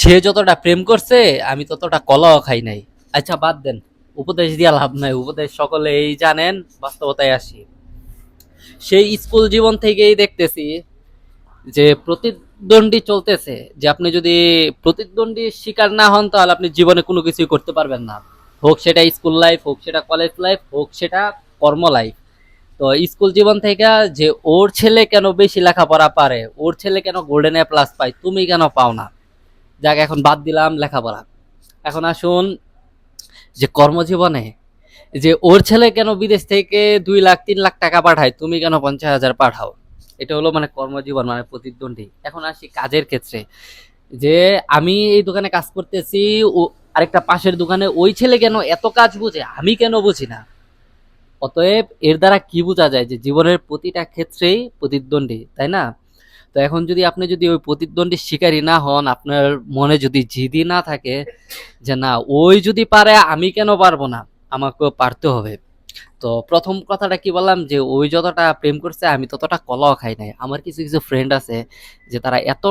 সে যতটা প্রেম করছে, আমি ততটা কলাও খাই নাই। আচ্ছা বাদ দেন। উপদেশ দিয়া লাভ নাই। উপদেশ সকলেই জানেন, বাস্তবতায় আসি। সেই স্কুল জীবন থেকেই দেখতেছি যে প্রতিদ্বন্দ্বী চলতেছে। যে আপনি যদি প্রতিদ্বন্দ্বী শিকার না হন, তাহলে আপনি জীবনে কোনো কিছুই করতে পারবেন না। হোক সেটা স্কুল লাইফ, হোক সেটা কলেজ লাইফ, হোক সেটা কর্ম লাইফ। তো স্কুল জীবন থেকে যে ওর ছেলে কেন বেশি লেখাপড়া পারে, ওর ছেলে কেন গোল্ডেন এ প্লাস পায়, তুমি কেন পাও না? যাক, এখন বাদ দিলাম লেখাপড়া। এখন আসুন যে কর্মজীবনে যে ওর ছেলে কেন বিদেশ থেকে দুই লাখ, তিন লাখ টাকা পাঠায়, তুমি কেন পঞ্চাশ হাজার পাঠাও? এটা হলো মানে কর্মজীবন মানে প্রতিদ্বন্দ্বী। এখন আসি কাজের ক্ষেত্রে। যে আমি এই দোকানে কাজ করতেছি, ও আরেকটা পাশের দোকানে, ওই ছেলে কেন এত কাজ বুঝে? আমি কেন বুঝি না? অতএব এর দ্বারা কি বোঝা যায় যে জীবনের প্রতিটা ক্ষেত্রেই প্রতিদ্বন্দ্বী, তাই না? তো এখন যদি আপনি যদি ওই প্রতিদ্বন্দ্বীর শিকারী না হন, আপনার মনে যদি জিদি না থাকে যে না, ওই যদি পারে, আমি কেন পারব না? আমাকেও পারতে হবে। তো প্রথম কথাটা কি বললাম যে, ওই যতটা প্রেম করছে, আমি ততটা কলাও খাই নাই। আমার কিছু কিছু ফ্রেন্ড আছে যে তারা এত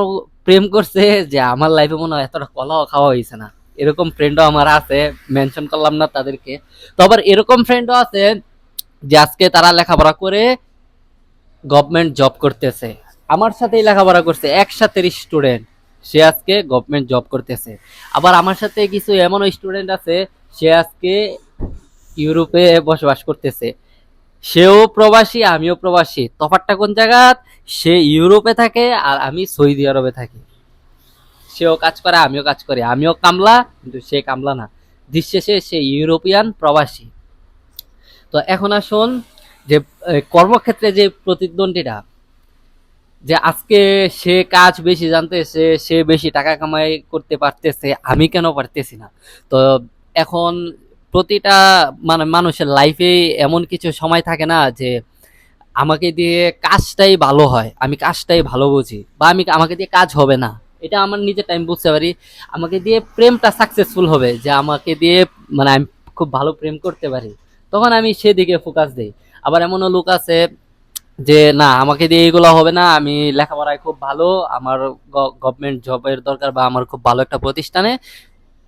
প্রেম করছে যে আমার লাইফে মনে হয় এতটা কলাও খাওয়া হয়েছে না। এরকম ফ্রেন্ডও আমার আছে মেনশন করলাম না তাদেরকে। তো আবার এরকম ফ্রেন্ডও আছে যে আজকে তারা লেখাপড়া করে গভর্নমেন্ট জব করতেছে। আমার সাথেই লেখাপড়া করছে একসাথে স্টুডেন্ট সে আজকে গভর্নমেন্ট জব করতেছে। আবার আমার সাথে কিছু এমন স্টুডেন্ট আছে, সে আজকে ইউরোপে বসবাস করতেছে। সেও প্রবাসী, আমিও প্রবাসী। তফাৎটা কোন জায়গা সে ইউরোপে থাকে আর আমি সৌদি আরবে থাকি। সেও কাজ করে, আমিও কাজ করি। আমিও কামলা, কিন্তু সে কামলা না। দৃশ্যে সে ইউরোপিয়ান প্রবাসী। তো এখন আসুন যে কর্মক্ষেত্রে যে প্রতিদ্বন্দ্বীটা যে আজকে সে কাজ বেশি জানতেছে, সে বেশি টাকা কামাই করতে পারতেছে, আমি কেন পারতেছি না? তো এখন প্রতিটা মানে মানুষের লাইফে এমন কিছু সময় থাকে না যে আমাকে দিয়ে কাজটাই ভালো হয়, আমি কাজটাই ভালো বুঝি বা আমি আমাকে দিয়ে কাজ হবে না। এটা আমার নিজের টাইম বুঝতে পারি। আমাকে দিয়ে প্রেমটা সাকসেসফুল হবে যে আমাকে দিয়ে মানে আমি খুব ভালো প্রেম করতে পারি। তখন আমি সেদিকে ফোকাস দিই। আবার এমনও লোক আছে যে, না, আমাকে দিয়ে এগুলো হবে না। আমি লেখাপড়ায় খুব ভালো। আমার গভর্নমেন্ট জবের দরকার বা আমার খুব ভালো একটা প্রতিষ্ঠানে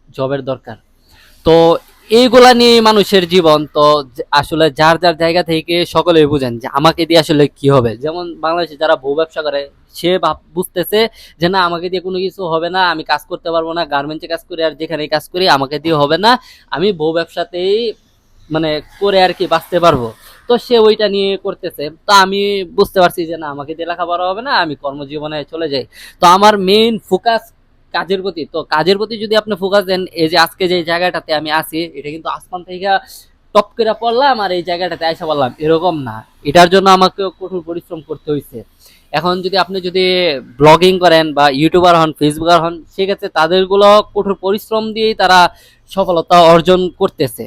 জবের দরকার। তো এইগুলা নিয়ে মানুষের জীবন তো আসলে যার যার জায়গা থেকে সকলেই বুঝেন যে, আমাকে দিয়ে আসলে কি হবে? যেমন বাংলাদেশে যারা বউ ব্যবসা করে, সে বুঝতেছে যে, না, আমাকে দিয়ে কোনো কিছু হবে না। আমি কাজ করতে পারব না। গার্মেন্টসে কাজ করি আর যেখানে কাজ করি, আমাকে দিয়ে হবে না। আমি বউ ব্যবসাতেই মানে করে আর কি বাঁচতে পারব। তো সে ওইটা নিয়ে করতেছে। তো আমি বুঝতে পারছি যে না, আমাকে দিয়ে লেখাপড়া হবে না, আমি কর্মজীবনে চলে যাই। তো আমার মেইন ফোকাস কাজের প্রতি। তো কাজের প্রতি যদি আপনি ফোকাস দেন, এই যে আজকে যে জায়গাটাতে আমি আছি, এটা কিন্তু আসমান থেকে টপ করে পড়লাম আর এই জায়গাটাতে আইসা বললাম এরকম না। এটার জন্য আমাকে কঠোর পরিশ্রম করতে হয়েছে এখন যদি আপনি যদি ব্লগিং করেন বা ইউটিউবার হন ফেসবুকার হন, সেক্ষেত্রে তাদেরগুলো কঠোর পরিশ্রম দিয়েই তারা সফলতা অর্জন করতেছে।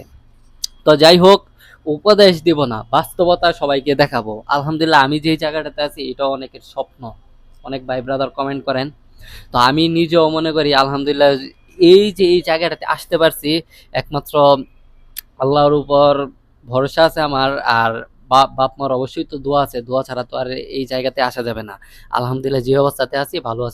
তো যাই হোক, উপদেশ দিব না, বাস্তবতা সবাইকে দেখাবো। আলহামদুলিল্লাহ, আমি যে জায়গাটাতে আছি এটা অনেকের স্বপ্ন। অনেক ভাই ব্রাদার কমেন্ট করেন। তো আমি নিজেও মনে করি, আলহামদুলিল্লাহ, এই যে এই জায়গাটাতে আসতে পারছি, একমাত্র আল্লাহর উপর ভরসা আছে আমার, আর বাপ বাপ মার অবশ্যই তো দোয়া আছে। দোয়া ছাড়া তো আর এই জায়গাতে আসা যাবে না। আলহামদুলিল্লাহ, যে অবস্থাতে আছি, ভালো আছি।